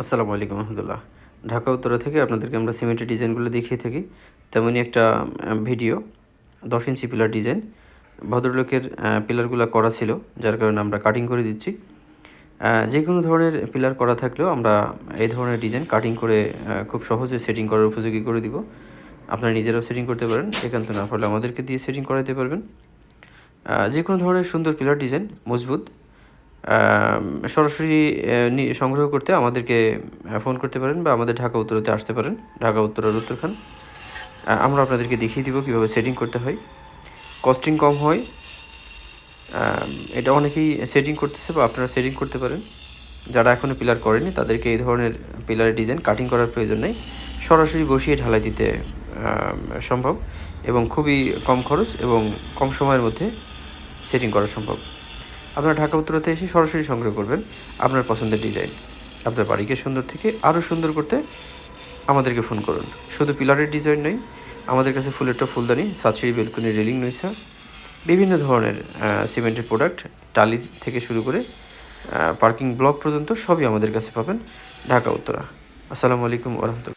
আসসালামু আলাইকুম রহমতুল্লাহ ঢাকা উত্তরা থেকে আপনাদেরকে আমরা সিমেন্টের ডিজাইনগুলো দেখিয়ে থাকি। তেমনই একটা ভিডিও, দশ ইঞ্চি পিলার ডিজাইন। ভদ্রলোকের পিলারগুলো করা ছিল, যার কারণে আমরা কাটিং করে দিচ্ছি। যে কোনো ধরনের পিলার করা থাকলেও আমরা এই ধরনের ডিজাইন কাটিং করে খুব সহজে সেটিং করার উপযোগী করে দিব। আপনারা নিজেরাও সেটিং করতে পারেন, একান্ত না পারলে আমাদেরকে দিয়ে সেটিং করাতে পারবেন। যে কোনো ধরনের সুন্দর পিলার ডিজাইন, মজবুত। সরাসরি সংগ্রহ করতে আমাদেরকে ফোন করতে পারেন বা আমাদের ঢাকা উত্তরতে আসতে পারেন। ঢাকা উত্তরের উত্তরখান। আমরা আপনাদেরকে দেখিয়ে দিব কীভাবে সেটিং করতে হয়। কস্টিং কম হয়। এটা অনেকেই সেটিং করতেছে বা আপনারা সেটিং করতে পারেন। যারা এখনও পিলার করেনি তাদেরকে এই ধরনের পিলারের ডিজাইন কাটিং করার প্রয়োজন নেই। সরাসরি বসিয়ে ঢালাই দিতে সম্ভব এবং খুবই কম খরচ এবং কম সময়ের মধ্যে সেটিং করা সম্ভব। আপনারা ঢাকা উত্তরতে এসে সরাসরি সংগ্রহ করবেন আপনার পছন্দের ডিজাইন আপনার বাড়িকে সুন্দর থেকে আরও সুন্দর করতে আমাদেরকে ফোন করুন। শুধু পিলারের ডিজাইন নয়, আমাদের কাছে ফুলের টপ, ফুলদানি সাতশিরি বেলকুনি, রেলিং রয়েছে বিভিন্ন ধরনের সিমেন্টের প্রোডাক্ট টালি থেকে শুরু করে পার্কিং ব্লক পর্যন্ত সবই আমাদের কাছে পাবেন ঢাকা, উত্তরা। আসসালামু আলাইকুম ওরহমতুল্লাহ